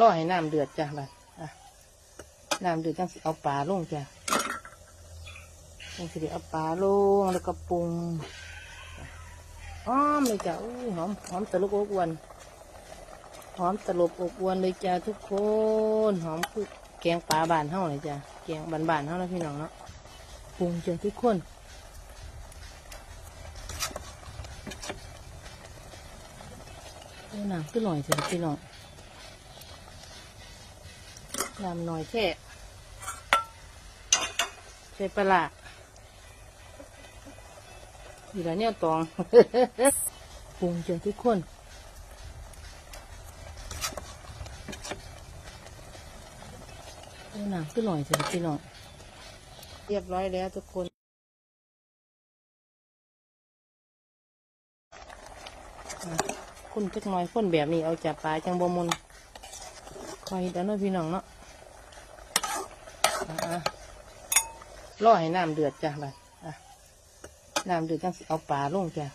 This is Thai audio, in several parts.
รอให้น้ำเดือดจ้ะบัดน้ำเดือดจังสิเอาปลาลงจ้ะจังสิได้เอาปลาลงแล้วก็ปรุงหอมเลยจ้ะอู้หอมหอมตะลุกอบอวนหอมตะลุกอบอวนเลยจ้ะทุกคนหอมคือแกงปลาบานเฮาเลยจ้ะแกงบานๆเฮาแล้วพี่น้องเนาะปรุงจ้ะทุกคนน้ำขึ้นหน่อยสิพี่น้อง น้ำหน่อยแค่ใส่ปลาอยู่แล้วเนี่ยตองปรุงจนทุกคนน้ำขึ้นหน่อยสิพี่น้องเรียบร้อยแล้วทุกคนคุณจักหน่อยคนแบบนี้เอาจากปลาจังบมุนคอยดี๋ยวเนะพี่น้องเนาะ อ่อให้น้ำเดือดจ้ะบัดอะน้ำเดือดจังสิเอาปลาลงจ้ะ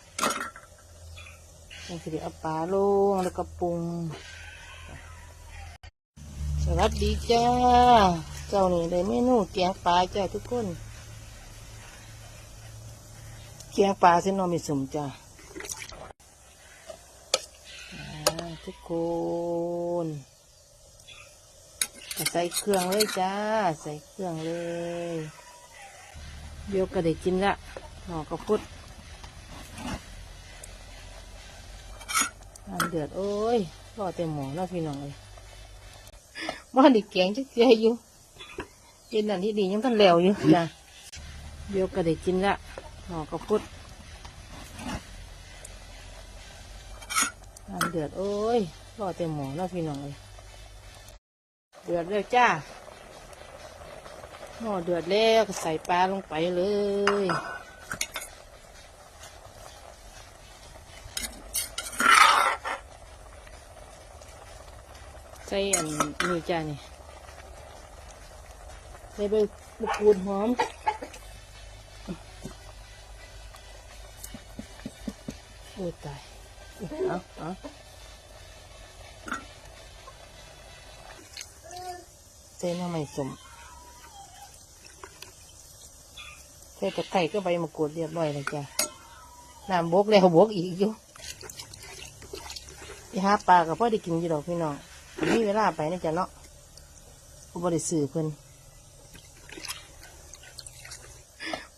จังสิเอาปลาลงแล้วก็ปรุง สวัสดีจ้า เจ้านี่ได้เมนูแกงปลาจ้าทุกคนแกงปลาเส้นนอมีสมจ้าทุกคน ใส่เครื่องเลยจ้า ใส่เครื่องเลยเดี๋ยวก็ได้กินละหน่อกระพุดน้ำเดือดโอ้ยรอเต็มหม้อแล้วพี่น้องเลยบ้านดิแกงจักเจียอยู่กินนั่นที่ดียังท่านแล้วอยู่จ้ะเดี๋ยวก็ได้กินละหน่อกระพุดน้ำเดือดโอ้ยรอเต็มหม้อแล้วพี่น้องเลย ดือดแล้วจ้าหม้อเดือดแล้วก็ใส่ปลาลงไปเลยใส่อันนี้จ้านี่ใส่ใบมะกรูดหอมโอ้ตายเอาเอา เส้นน้ำไม่สมใส่ตะไคร้ก็ใบมะกรูดเรียบร้อยเลยจ้ะน้ำบกแล้วบกอีกอยู่ไปหาปลากับพ่อได้กินอยู่ดอกพี่น้องมีเวลาไปนะจ๊ะเนาะก็บ่ได้สื่อเพิ่น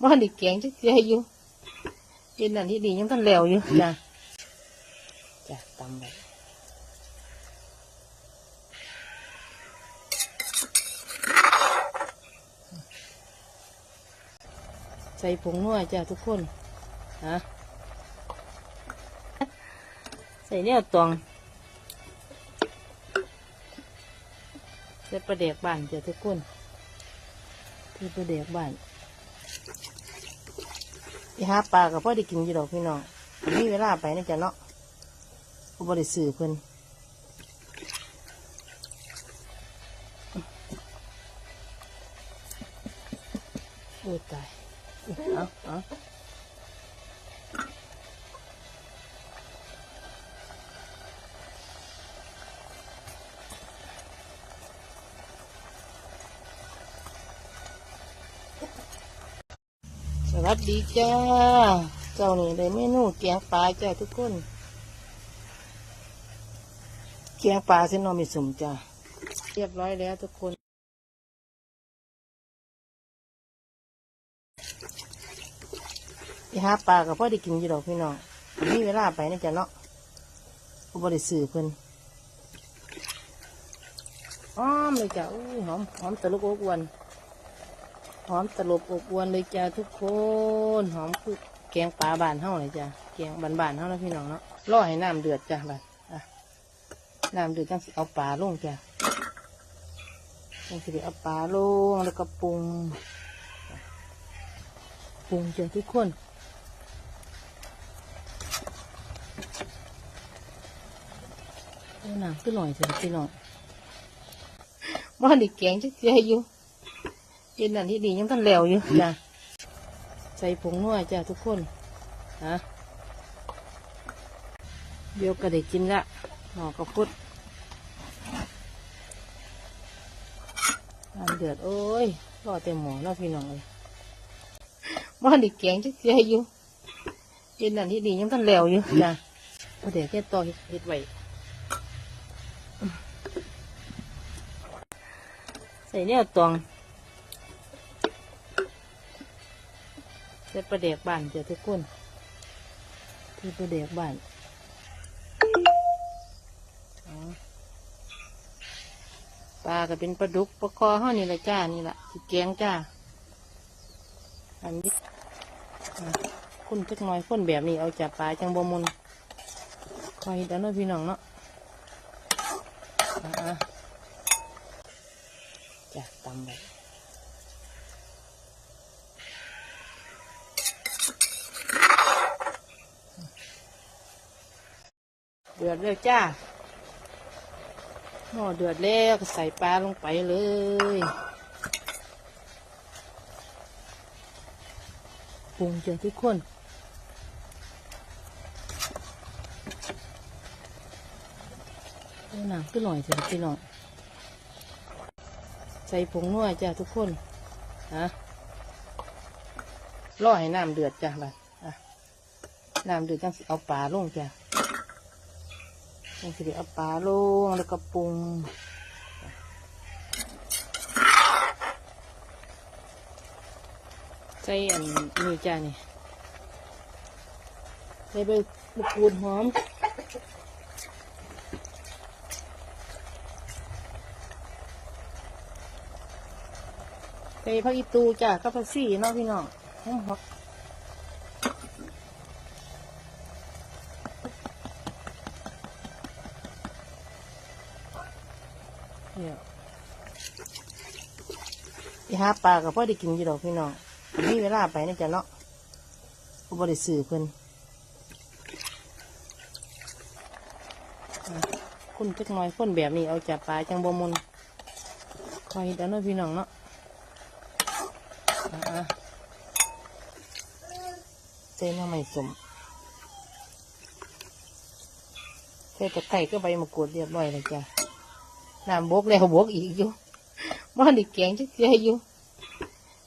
บ่ได้แกงจักเจียอยู่เป็นนั่นที่ดียังท่านแล้วอยู่จ้ะจ้ะตำไป ใส่ผงนัวจ้ะทุกคนฮะใส่เนี่ยตวงใส่ประเดกบ้านจ้ะทุกคนใส่ประเดกบ้านไปหาปลากับพ่อได้กินอยู่ดอกพี่น้องมีเวลาไปนะจ๊ะเนาะก็บริสื่อเพิ่นโอ้ยตาย เอาเอาสวัสดีจ้า เจ้านี่ได้เมนูแกงปลาจ้าทุกคนเคียงปลาเส้นนอมีสมจ้า เรียบร้อยแล้วทุกคน ไปหาปลากับพ่อได้กินอยู่ดอกพี่น้องมีเวลาไปนะจ๊ะเนาะก็บริสื่อเพิ่นหอมเลยจ้ะอู้หอมหอมตะลุกอบอวนหอมตะลุกอบอวนเลยจ้ะทุกคนหอมคือแกงปลาบานเฮาเลยจ้ะแกงบานๆเฮานะพี่น้องเนาะรอให้น้ำเดือดจ้ะบัดอะน้ำเดือดจังสิเอาปลาลงจ้ะจังสิได้เอาปลาลงแล้วก็ปรุงปรุงจนทุกคนเอา น้ำขึ้นหน่อยสิพี่น้องบ้านดิแกงจักเจียอยู่กินนั่นที่ดียังท่านแล้วอยู่จ้ะใส่ผงนัวจ้ะทุกคนฮะเดี๋ยวก็ได้กินละหน่อกระพุดน้ำเดือดโอ้ยรอเต็มหมอเนาะพี่น้องเลยบ้านดิแกงจักเสียอยู่เย็นนั่นที่ดียังทันแล้วอยู่จ้ะพอเดี๋ยวแค่ต่อเฮ็ดเฮ็ดไว้ ใส่เนี่ยตวงใส่ประเดกบ้านเจ้าทุกคนที่ประเดกบ้านปลาก็เป็นปลาดุกปลาคอเฮานี่แหละจ้านี่แหละสิแกงจ้า อันนี้คุณจักหน่อยคนแบบนี้เอาจากปลาจังบ่มุนคอยด้อเนาะพี่น้องเนาะอะจ้ะตำไปเดือดเลยจ้าหม้อเดือดแล้วก็ใส่ปลาลงไปเลยปรุงจอทุกคนน้ำขึ้นหน่อยเถอะพี่น้อง ส่ผงนัวจ้ะทุกคนฮะรอให้น้ำเดือดจ้ะบัดอะน้ำเดือดจังสิเอาปลาลงจ้ะจังสิเอาปลาลงแล้วก็ปรุงใส่อันนี้จ้านี่ใส่ใบมะกรูดหอม ใส่ผักอีตูจ้ากับผักซี่เนาะพี่น้องหอมหอมเนี่ยอีหาปลากับพ่อได้กินอยู่ดอกพี่น้องมีเวลาไปนะจ๊ะเนาะก็บ่ได้สื่อเพิ่นอะคุณจักหน่อยคนแบบนี้เอาจากปลาจังบ่มุนคอยเด้อเนาะพี่น้องเนาะอะอะ เส้นน้ำไม่สมเส้นตะไคร้ก็ใบมะกรูดเรียบร้อยเลยจ้ะน้ำบกแล้วบกอีกอยู่บ้านดิแกงจักเสียอยู่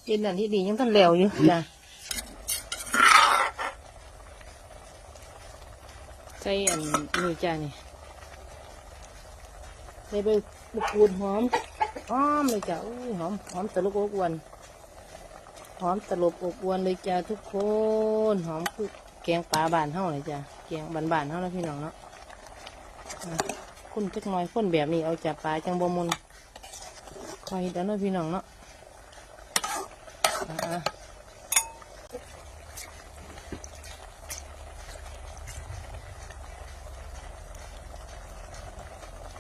เย็นนั่นที่ดียังทันแล้วอยู่จ้ะใส่อันนี้จ้านี่ใส่ใบมะกรูดหอมหอมเลยจ้ะอู้หอมหอมตะลุกอบอวน หอมตลบอบอวนเลยจ้าทุกคน หอมคือแกงปลาบานเฮาเลยจ้ะแกงบานบานๆเฮาแล้วพี่น้องเนาะอะคุณจักน่อยคนแบบนี้เอาจากปลาจังบ่มุนคอยเด้อนะพี่น้องเนาะอะอะ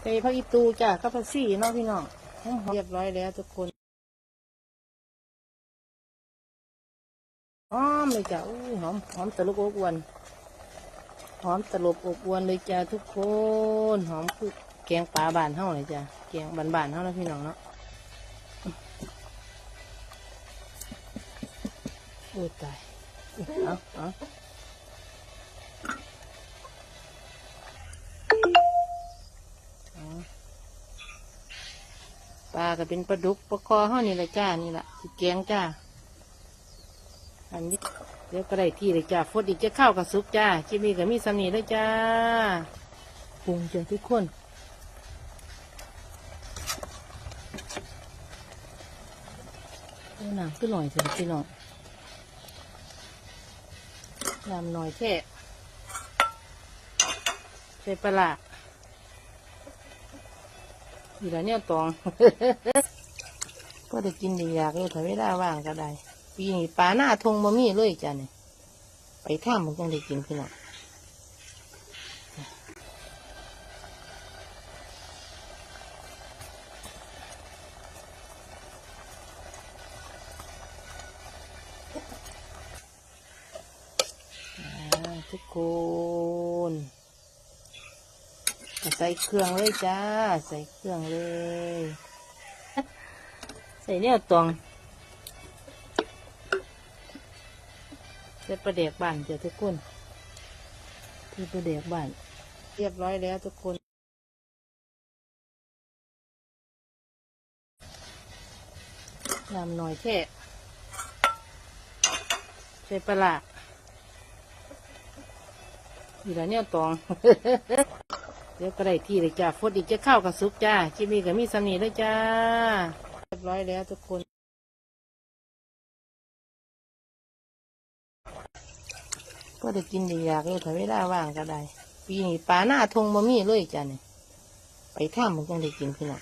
ใส่ผักอีตูจ้ะกับผักซี่เนาะพี่น้องเรียบร้อยแล้วทุกคน เลยจ้ะอู้หอมหอมตะลุกอบอวนหอมตลบอบอวนเลยจ้าทุกคนหอมคือแกงปลาบานเฮาเลยจ้าแกงบานบานๆเฮาแล้วพี่น้องเนาะโอ้ตายเอาเอาเอาปลาก็เป็นปลาดุกปลาคอเฮานี่แหละจ้านี่แหละแกงจ้าอันนี้ เดี๋ยวก็ได้ที่เลยจ้าฟดอีกจะเข้ากับซุปจ้าคลิปนี้ก็มีสำนีเลยจ้าปรุงจ้าทุกคนน้ำขึ้นหน่อยเถอะพี่น้องน้ำหน่อยแค่ใส่ปลาร้าอยู่แล้วเนี่ยตอง ก็ได้กินดีอยากเลยถ้าเวลาว่างก็ได้ ปีนี้ปลาหน้าทงบะมี่เลยจ้ะเนี่ยไปท่ามันจังได้กินพี่น้องทุกคนใส่เครื่องเลยจ้า ใส่เครื่องเลย ใส่เนี่ยตวง เสร็ประเดกบ้านเจ้าทุกคนที่ประเดกบ้าน เรียบร้อยแล้วทุกคน น้ำหน่อยแค่ใส่ปลาร้านี่ละเนี่ยตอง เดี๋ยวก็ได้ที่เลยจ้าฟดอีกจะเข้าวกับซุปจ้าจิมีกับมีสำนีเลยจ้า เรียบร้อยแล้วทุกคน ก็ได้กินได้อยากเลยถ้าเวลาว่างก็ได้ ปีนี้ปลาหน้าทงบะมี่เลยจ้ะเนี่ยไปถ้ำมมันจังได้กินพี่น้อง